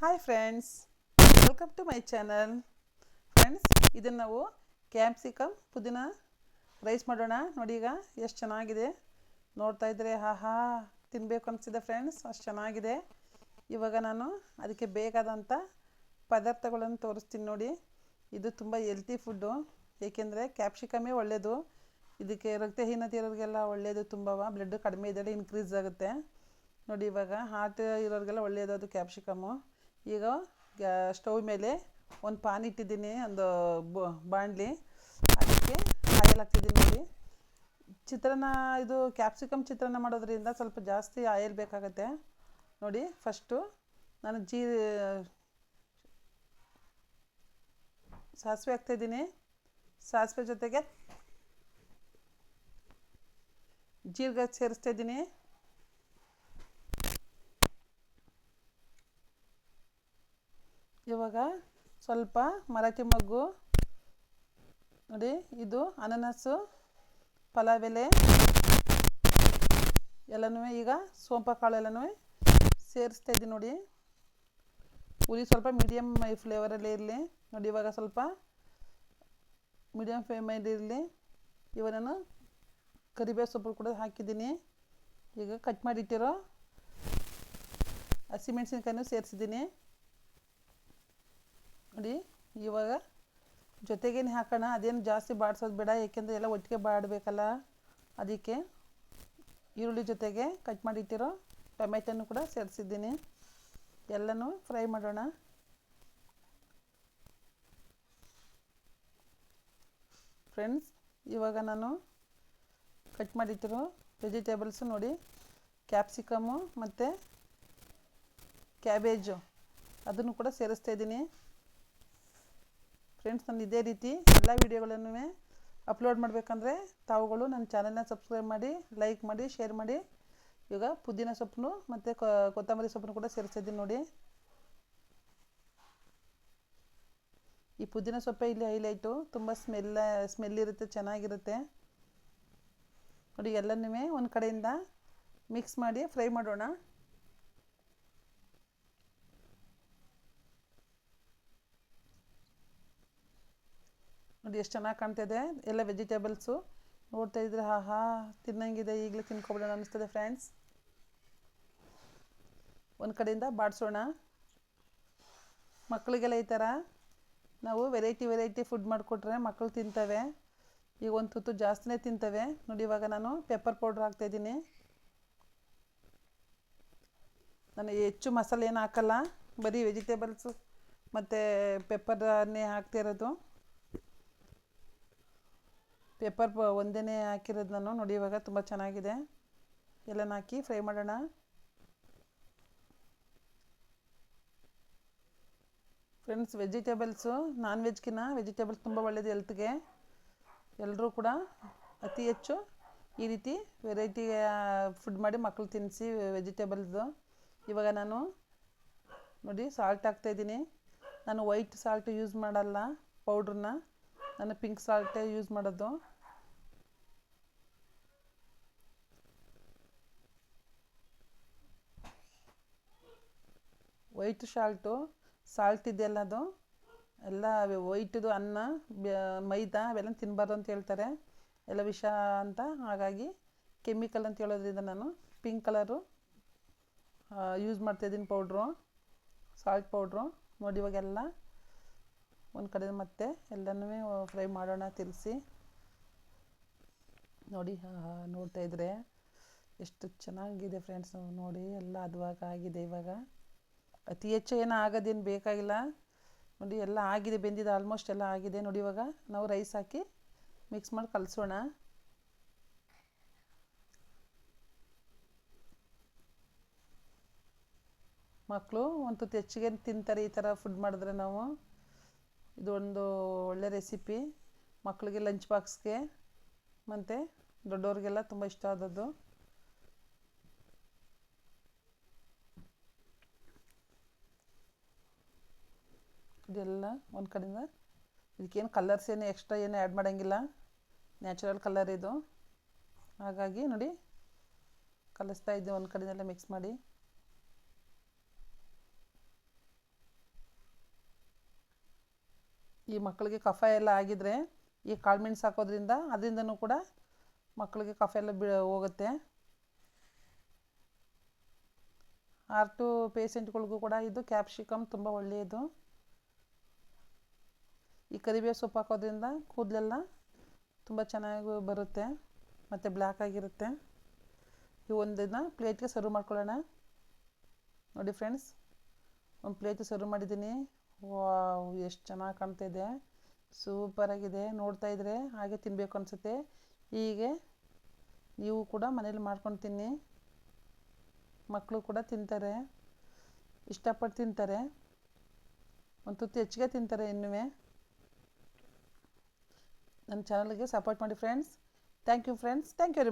Hi friends welcome to my channel friends ಇದನ್ನು ನಾವು capsicum ಪುದೀನ ರೈಸ್ ಮಾಡೋಣ. ನೋಡಿ ಈಗ ಎಷ್ಟು ಚೆನ್ನಾಗಿದೆ. ನೋಡ್ತಾ ಇದ್ರೆ ಹಾ ಹಾ ತಿನ್ನಬೇಕು ಅನಿಸಿದೆ ಫ್ರೆಂಡ್ಸ್ ಅಷ್ಟು ಚೆನ್ನಾಗಿದೆ. ಇವಾಗ ನಾನು ಅದಕ್ಕೆ ಬೇಕಾದಂಥ ಪದಾರ್ಥಗಳನ್ನು ತೋರಿಸ್ತೀನಿ ನೋಡಿ. ಇದು ತುಂಬ ಹೆಲ್ತಿ ಫುಡ್ಡು ಏಕೆಂದರೆ ಕ್ಯಾಪ್ಸಿಕಮೇ ಒಳ್ಳೆಯದು ಇದಕ್ಕೆ ರಕ್ತಹೀನತೆ ಇರೋರಿಗೆಲ್ಲ ಒಳ್ಳೆಯದು ತುಂಬ. ಬ್ಲಡ್ ಕಡಿಮೆ ಇದ್ದರೆ ಇನ್ಕ್ರೀಸ್ ಆಗುತ್ತೆ. ನೋಡಿ ಇವಾಗ ಹಾರ್ಟ್ ಇರೋರಿಗೆಲ್ಲ ಒಳ್ಳೆಯದು ಅದು ಕ್ಯಾಪ್ಸಿಕಮ್ಮು ಈಗ ಗ್ಯಾ, ಸ್ಟವ್ ಮೇಲೆ ಒಂದು ಪಾನ್ ಇಟ್ಟಿದ್ದೀನಿ, ಒಂದು ಬಾಣಲಿ. ಅದಕ್ಕೆ ಆಯಲ್ ಹಾಕ್ತಿದ್ದೀನಿ ನೋಡಿ. ಚಿತ್ರಾನ್ನ, ಇದು ಕ್ಯಾಪ್ಸಿಕಮ್ ಚಿತ್ರಾನ್ನ ಮಾಡೋದ್ರಿಂದ ಸ್ವಲ್ಪ ಜಾಸ್ತಿ ಆಯಿಲ್ ಬೇಕಾಗುತ್ತೆ. ನೋಡಿ ಫಸ್ಟು ನಾನು ಜೀ, ಸಾಸಿವೆ ಹಾಕ್ತಾಯಿದ್ದೀನಿ ಸಾಸಿವೆ ಜೊತೆಗೆ ಜೀರಿಗೆ ಸೇರಿಸ್ತಾ ಇದ್ದೀನಿ ಇವಾಗ ಸ್ವಲ್ಪ ಮರಾಠಿ ಮಗ್ಗು. ನೋಡಿ, ಇದು ಅನನಸು ಎಲೆ ಎಲ್ಲನೂ ಈಗ ಸೋಂಪ ಕಾಳು ಎಲ್ಲನೂ ಸೇರಿಸ್ತಾ ಇದ್ದೀನಿ ನೋಡಿ. ಉರಿ ಸ್ವಲ್ಪ ಮೀಡಿಯಮ್ ಫ್ಲೇವರಲ್ಲಿ ಇರಲಿ. ನೋಡಿ, ಇವಾಗ ಸ್ವಲ್ಪ ಮೀಡಿಯಮ್ ಫ್ಲೇಮಲ್ಲಿ ಇರಲಿ. ಇವಾಗ ನಾನು ಕರಿಬೇವು ಸೊಪ್ಪು ಕೂಡ ಹಾಕಿದ್ದೀನಿ. ಈಗ ಕಟ್ ಮಾಡಿಟ್ಟಿರೋ ಹಸಿಮೆಣ್ಸಿನ್ಕಾಯಿನೂ ಸೇರಿಸಿದ್ದೀನಿ. ನೋಡಿ, ಇವಾಗ ಜೊತೆಗೇನು ಹಾಕೋಣ? ಅದೇನು ಜಾಸ್ತಿ ಬಾಡಿಸೋದು ಬೇಡ, ಏಕೆಂದರೆ ಎಲ್ಲ ಒಟ್ಟಿಗೆ ಬಾಡಬೇಕಲ್ಲ. ಅದಕ್ಕೆ ಈರುಳ್ಳಿ ಜೊತೆಗೆ ಕಟ್ ಮಾಡಿಟ್ಟಿರೋ ಟೊಮೆಟೊನು ಕೂಡ ಸೇರಿಸಿದ್ದೀನಿ. ಎಲ್ಲನೂ ಫ್ರೈ ಮಾಡೋಣ. ಫ್ರೆಂಡ್ಸ್, ಇವಾಗ ನಾನು ಕಟ್ ಮಾಡಿಟ್ಟಿರೋ ವೆಜಿಟೇಬಲ್ಸು ನೋಡಿ ಕ್ಯಾಪ್ಸಿಕಮ್ಮು ಮತ್ತು ಕ್ಯಾಬೇಜು, ಅದನ್ನು ಕೂಡ ಸೇರಿಸ್ತಾ ಇದ್ದೀನಿ. ಫ್ರೆಂಡ್ಸ್ ನಾನು ಇದೇ ರೀತಿ ಎಲ್ಲ ವೀಡಿಯೋಗಳನ್ನು ಅಪ್ಲೋಡ್ ಮಾಡಬೇಕಂದ್ರೆ ತಾವುಗಳು ನನ್ನ ಚಾನಲ್ನ ಸಬ್ಸ್ಕ್ರೈಬ್ ಮಾಡಿ, ಲೈಕ್ ಮಾಡಿ, ಶೇರ್ ಮಾಡಿ. ಇವಾಗ ಪುದೀನ ಸೊಪ್ಪು ಮತ್ತು ಕೊತ್ತಂಬರಿ ಸೊಪ್ಪನ್ನು ಕೂಡ ಸೇರಿಸಿದ್ದೀನಿ ನೋಡಿ. ಈ ಪುದೀನ ಸೊಪ್ಪೆ ಇಲ್ಲಿ ಹೈಲೈಟು. ತುಂಬ ಸ್ಮೆಲ್ಲ ಸ್ಮೆಲ್ ಇರುತ್ತೆ, ಚೆನ್ನಾಗಿರುತ್ತೆ. ನೋಡಿ, ಎಲ್ಲನೂ ಒಂದು ಕಡೆಯಿಂದ ಮಿಕ್ಸ್ ಮಾಡಿ ಫ್ರೈ ಮಾಡೋಣ. ನೋಡಿ ಎಷ್ಟು ಚೆನ್ನಾಗಿ ಕಾಣ್ತಿದೆ ಎಲ್ಲ ವೆಜಿಟೇಬಲ್ಸು ನೋಡ್ತಾ ಇದ್ರೆ ಹಾ ತಿನ್ನಂಗಿದೆ. ಈಗಲೇ ತಿನ್ಕೊಬಿಡೋಣ ಅನ್ನಿಸ್ತದೆ ಫ್ರೆಂಡ್ಸ್ ಒಂದು ಕಡೆಯಿಂದ ಬಾಡಿಸೋಣ. ಮಕ್ಕಳಿಗೆಲ್ಲ ಈ ಥರ ನಾವು ವೆರೈಟಿ ವೆರೈಟಿ ಫುಡ್ ಮಾಡಿಕೊಟ್ರೆ ಮಕ್ಕಳು ತಿಂತವೆ. ಈಗ ಒಂದು ತುತ್ತು ಜಾಸ್ತಿನೇ ತಿಂತವೆ. ನೋಡಿ, ಇವಾಗ ನಾನು ಪೆಪ್ಪರ್ ಪೌಡ್ರ್ ಹಾಕ್ತಾಯಿದ್ದೀನಿ ನಾನು ಹೆಚ್ಚು ಮಸಾಲೆ ಏನು ಹಾಕಲ್ಲ. ಬರೀ ವೆಜಿಟೇಬಲ್ಸು ಮತ್ತು ಪೆಪ್ಪರನ್ನೇ ಹಾಕ್ತಿರೋದು ಪೆಪ್ಪರ್ ಒಂದೇ ಹಾಕಿರೋದು ನಾನು ನೋಡಿ, ಇವಾಗ ತುಂಬ ಚೆನ್ನಾಗಿದೆ. ಎಲ್ಲನ ಹಾಕಿ ಫ್ರೈ ಮಾಡೋಣ. ಫ್ರೆಂಡ್ಸ್, ವೆಜಿಟೇಬಲ್ಸು ನಾನ್ ವೆಜ್ಗಿನ ವೆಜಿಟೇಬಲ್ಸ್ ತುಂಬ ಒಳ್ಳೆಯದು ಹೆಲ್ತ್ಗೆ. ಎಲ್ಲರೂ ಕೂಡ ಅತಿ ಹೆಚ್ಚು ಈ ರೀತಿ ವೆರೈಟಿ ಫುಡ್ ಮಾಡಿ ಮಕ್ಕಳು ತಿನ್ನಿಸಿ ವೆಜಿಟೇಬಲ್ಸ್ದು ಇವಾಗ ನಾನು ನೋಡಿ, ಸಾಲ್ಟ್ ಹಾಕ್ತಾಯಿದ್ದೀನಿ ನಾನು ವೈಟ್ ಸಾಲ್ಟ್ ಯೂಸ್ ಮಾಡಲ್ಲ, ಪೌಡ್ರನ್ನ. ನಾನು ಪಿಂಕ್ ಸಾಲ್ಟೇ ಯೂಸ್ ಮಾಡೋದು. ವೈಟ್ ಶಾಲ್ಟು, ಸಾಲ್ಟ್ ಇದೆಯಲ್ಲ ಅದು? ಎಲ್ಲ ವೈಟ್ದು ಅನ್ನ ಮೈದಾ ಅವೆಲ್ಲ ತಿನ್ನಬಾರ್ದು ಅಂತ ಹೇಳ್ತಾರೆ. ಎಲ್ಲ ವಿಷ ಅಂತ. ಹಾಗಾಗಿ ಕೆಮಿಕಲ್ ಅಂತ ಹೇಳೋದ್ರಿಂದ ನಾನು ಪಿಂಕ್ ಕಲರು ಯೂಸ್ ಮಾಡ್ತಾಯಿದ್ದೀನಿ ಪೌಡ್ರು, ಸಾಲ್ಟ್ ಪೌಡ್ರು. ನೋಡಿ ಇವಾಗೆಲ್ಲ ಒಂದು ಕಡೆ ಮತ್ತೆ ಎಲ್ಲನೂ ಫ್ರೈ ಮಾಡೋಣ ತಿರುಗಿಸಿ ನೋಡಿ ನೋಡ್ತಾಯಿದ್ರೆ ಎಷ್ಟು ಚೆನ್ನಾಗಿದೆ ಫ್ರೆಂಡ್ಸ್. ನೋಡಿ, ಎಲ್ಲ ಅದ್ವಾಗ ಆಗಿದೆ ಇವಾಗ. ಅತಿ ಹೆಚ್ಚು ಏನು ಆಗೋದೇನು ಬೇಕಾಗಿಲ್ಲ. ನೋಡಿ, ಎಲ್ಲ ಆಗಿದೆ, ಬೆಂದಿದೆ ಆಲ್ಮೋಸ್ಟ್ ಎಲ್ಲ ಆಗಿದೆ. ನೋಡಿ, ಇವಾಗ ನಾವು ರೈಸ್ ಹಾಕಿ ಮಿಕ್ಸ್ ಮಾಡಿ ಕಲಿಸೋಣ. ಮಕ್ಕಳು ಒಂದು ತುತ್ತು ಹೆಚ್ಚಿಗೆ ತಿಂತಾರೆ ಈ ಥರ ಫುಡ್ ಮಾಡಿದ್ರೆ ನಾವು? ಇದೊಂದು ಒಳ್ಳೆ ರೆಸಿಪಿ ಮಕ್ಕಳಿಗೆ ಲಂಚ್ ಬಾಕ್ಸ್ಗೆ ಮತ್ತು ದೊಡ್ಡವ್ರಿಗೆಲ್ಲ ತುಂಬ ಇಷ್ಟ ಆದದ್ದು. ಇದೆಲ್ಲ ಒಂದು ಕಡೆಯಿಂದ. ಇದಕ್ಕೇನು ಕಲರ್ಸ್ ಏನು ಎಕ್ಸ್ಟ್ರಾ ಏನು ಆ್ಯಡ್ ಮಾಡೋಂಗಿಲ್ಲ. ನ್ಯಾಚುರಲ್ ಕಲರ್ ಇದು. ಹಾಗಾಗಿ ನೋಡಿ, ಕಲಿಸ್ತಾ ಇದ್ದೆ ಒಂದು ಕಡೆನೆಲ್ಲ ಮಿಕ್ಸ್ ಮಾಡಿ. ಈ ಮಕ್ಕಳಿಗೆ ಕಫ ಎಲ್ಲ ಆಗಿದ್ರೆ, ಈ ಕಾಳುಮೆಣ್ಸು ಹಾಕೋದ್ರಿಂದ ಅದರಿಂದನೂ ಕೂಡ ಮಕ್ಕಳಿಗೆ ಕಫ ಎಲ್ಲ ಬಿ, ಹೋಗುತ್ತೆ. ಹಾರ್ಟು ಪೇಷೆಂಟ್ಗಳಿಗೂ ಕೂಡ ಇದು ಕ್ಯಾಪ್ಸಿಕಮ್ ತುಂಬ ಒಳ್ಳೆಯದು. ಈ ಕರಿಬೇವು ಸೊಪ್ಪು ಹಾಕೋದ್ರಿಂದ ಕೂದಲೆಲ್ಲ ತುಂಬ ಚೆನ್ನಾಗಿ ಬರುತ್ತೆ ಮತ್ತು ಬ್ಲ್ಯಾಕ್ ಆಗಿರುತ್ತೆ. ಈ ಒಂದನ್ನು ಪ್ಲೇಟ್ಗೆ ಸರ್ವ್ ಮಾಡ್ಕೊಳ್ಳೋಣ. ನೋಡಿ ಫ್ರೆಂಡ್ಸ್ ಒಂದು ಪ್ಲೇಟ್ ಸರ್ವ್ ಮಾಡಿದ್ದೀನಿ. ವಾವ್ ಎಷ್ಟು ಚೆನ್ನಾಗಿ ಕಾಣ್ತಾಯಿದೆ ಸೂಪರಾಗಿದೆ ನೋಡ್ತಾ ಇದ್ರೆ ಹಾಗೆ ತಿನ್ನಬೇಕು ಅನಿಸುತ್ತೆ. ಹೀಗೆ ನೀವು ಕೂಡ ಮನೇಲಿ ಮಾಡ್ಕೊಂಡು ತಿನ್ನಿ. ಮಕ್ಕಳು ಕೂಡ ತಿಂತಾರೆ. ಇಷ್ಟಪಟ್ಟು ತಿಂತಾರೆ. ಒಂದು ತುತ್ತು ಹೆಚ್ಚಿಗೆ ತಿಂತಾರೆ ಇನ್ನೂ ನನ್ನ ಚಾನಲ್ಗೆ ಸಪೋರ್ಟ್ ಮಾಡಿ friends thank you friends thank you